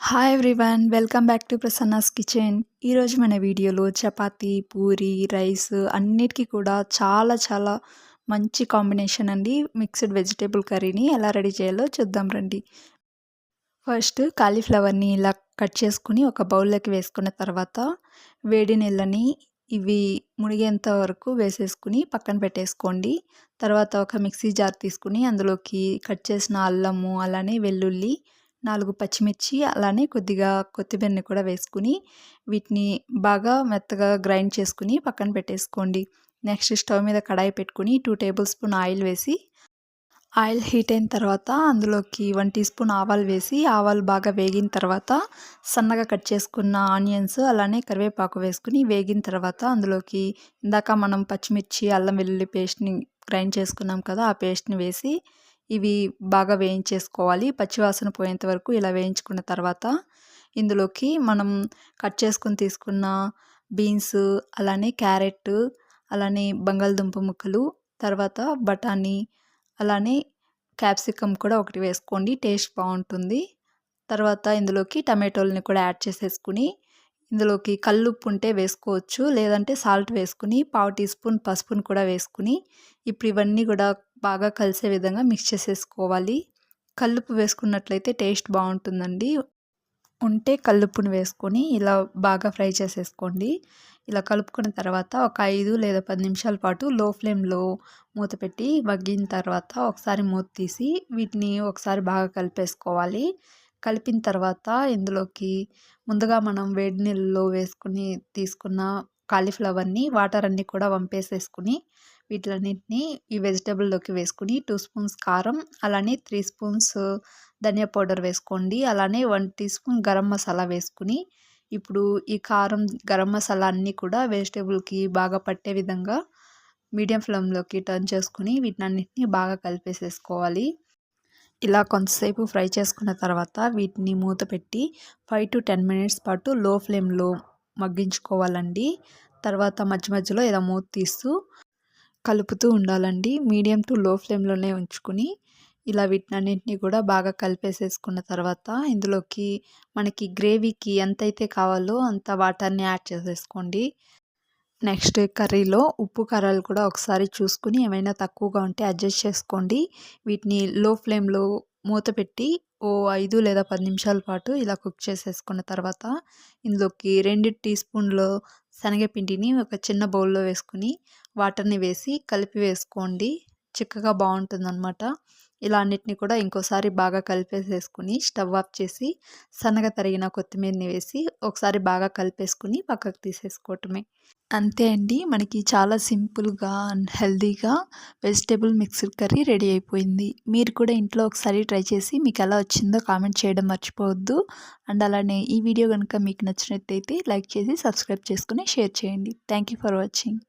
Hi everyone welcome back to Prasanna's kitchen ఈరోజు మన వీడియోలో చపాతీ పూరి రైస్ అన్నిటికీ కూడా చాలా చాలా మంచి కాంబినేషన్ అండి. మిక్స్డ్ వెజిటేబుల్ కర్రీని ఎలా రెడీ చేయాలో చూద్దాం రండి. ఫస్ట్ కాలీఫ్లవర్ని ఇలా కట్ చేసుకుని ఒక బౌల్లోకి వేసుకున్న తర్వాత వేడి నీళ్ళని ఇవి మునిగేంత వరకు వేసేసుకుని పక్కన పెట్టేసుకోండి. తర్వాత ఒక మిక్సీ జార్ తీసుకుని అందులోకి కట్ చేసిన అల్లము అలానే వెల్లుల్లి నాలుగు పచ్చిమిర్చి అలానే కొద్దిగా కొత్తిమీరని కూడా వేసుకుని వీటిని బాగా మెత్తగా గ్రైండ్ చేసుకుని పక్కన పెట్టేసుకోండి. నెక్స్ట్ స్టవ్ మీద కడాయి పెట్టుకుని టూ టేబుల్ స్పూన్ ఆయిల్ వేసి ఆయిల్ హీట్ అయిన తర్వాత అందులోకి వన్ టీ స్పూన్ ఆవాలు వేసి ఆవాలు బాగా వేగిన తర్వాత సన్నగా కట్ చేసుకున్న ఆనియన్స్ అలానే కరివేపాకు వేసుకుని వేగిన తర్వాత అందులోకి ఇందాక మనం పచ్చిమిర్చి అల్లం వెల్లుల్లి పేస్ట్ని గ్రైండ్ చేసుకున్నాం కదా ఆ పేస్ట్ని వేసి ఇవి బాగా వేయించేసుకోవాలి. పచ్చివాసన పోయేంత వరకు ఇలా వేయించుకున్న తర్వాత ఇందులోకి మనం కట్ చేసుకొని తీసుకున్న బీన్స్ అలానే క్యారెట్ అలానే బంగాళదుంప ముక్కలు తర్వాత బఠానీ అలానే క్యాప్సికమ్ కూడా ఒకటి వేసుకోండి. టేస్ట్ బాగుంటుంది. తర్వాత ఇందులోకి టమాటోలని కూడా యాడ్ చేసేసుకుని ఇందులోకి కల్లుప్పు ఉంటే వేసుకోవచ్చు. లేదంటే సాల్ట్ వేసుకుని పావు టీ స్పూన్ పసుపును కూడా వేసుకుని ఇప్పుడు ఇవన్నీ కూడా బాగా కలిసే విధంగా మిక్స్ చేసేసుకోవాలి. కల్లుపు వేసుకున్నట్లయితే టేస్ట్ బాగుంటుందండి. ఉంటే కల్లుప్పుని వేసుకొని ఇలా బాగా ఫ్రై చేసేసుకోండి. ఇలా కలుపుకున్న తర్వాత ఒక ఐదు లేదా పది నిమిషాల పాటు లో ఫ్లేమ్లో మూత పెట్టి వగ్గిన తర్వాత ఒకసారి మూత తీసి వీటిని ఒకసారి బాగా కలిపేసుకోవాలి. కలిపిన తర్వాత ఇందులోకి ముందుగా మనం వేడి నీళ్ళలో వేసుకుని తీసుకున్న కాలీఫ్లవర్ని వాటర్ అన్నీ కూడా వంపేసేసుకుని వీటిలన్నింటినీ ఈ వెజిటేబుల్లోకి వేసుకుని టూ స్పూన్స్ కారం అలానే త్రీ స్పూన్స్ ధనియా పౌడర్ వేసుకోండి. అలానే one teaspoon garam masala వేసుకుని ఇప్పుడు ఈ కారం గరం మసాలా అన్నీ కూడా వెజిటేబుల్కి బాగా పట్టే విధంగా మీడియం ఫ్లేమ్లోకి టర్న్ చేసుకుని వీటినన్నింటినీ బాగా కలిపేసేసుకోవాలి. ఇలా కొంతసేపు ఫ్రై చేసుకున్న తర్వాత వీటిని మూత పెట్టి ఫైవ్ టు టెన్ మినిట్స్ పాటు లో ఫ్లేమ్లో మగ్గించుకోవాలండి. తర్వాత మధ్య మధ్యలో ఇలా మూత తీస్తూ కలుపుతూ ఉండాలండి. మీడియం టు లో ఫ్లేమ్లోనే ఉంచుకుని ఇలా వీటినన్నింటినీ కూడా బాగా కలిపేసేసుకున్న తర్వాత ఇందులోకి మనకి గ్రేవీకి ఎంతైతే కావాలో అంత వాటర్ని యాడ్ చేసేసుకోండి. నెక్స్ట్ కర్రీలో ఉప్పు కారాలు కూడా ఒకసారి చూసుకుని ఏమైనా తక్కువగా ఉంటే అడ్జస్ట్ చేసుకోండి. వీటిని లో ఫ్లేమ్లో మూత పెట్టి ఓ ఐదు లేదా పది నిమిషాల పాటు ఇలా కుక్ చేసేసుకున్న తర్వాత ఇందులోకి రెండు టీ స్పూన్లు శనగపిండిని ఒక చిన్న బౌల్లో వేసుకుని వాటర్ని వేసి కలిపి వేసుకోండి. చిక్కగా బాగుంటుందన్నమాట. ఇలా అన్నిటిని కూడా ఇంకోసారి బాగా కలిపేసేసుకుని స్టవ్ ఆఫ్ చేసి సన్నగా తరిగిన కొత్తిమీరని వేసి ఒకసారి బాగా కలిపేసుకుని పక్కకు తీసేసుకోవటమే. అంతే అండి. మనకి చాలా సింపుల్గా అండ్ హెల్తీగా వెజిటేబుల్ మిక్స్డ్ కర్రీ రెడీ అయిపోయింది. మీరు కూడా ఇంట్లో ఒకసారి ట్రై చేసి మీకు ఎలా వచ్చిందో కామెంట్ చేయడం మర్చిపోవద్దు. అండ్ అలానే ఈ వీడియో కనుక మీకు నచ్చినట్టయితే లైక్ చేసి సబ్స్క్రైబ్ చేసుకుని షేర్ చేయండి. Thank you for watching.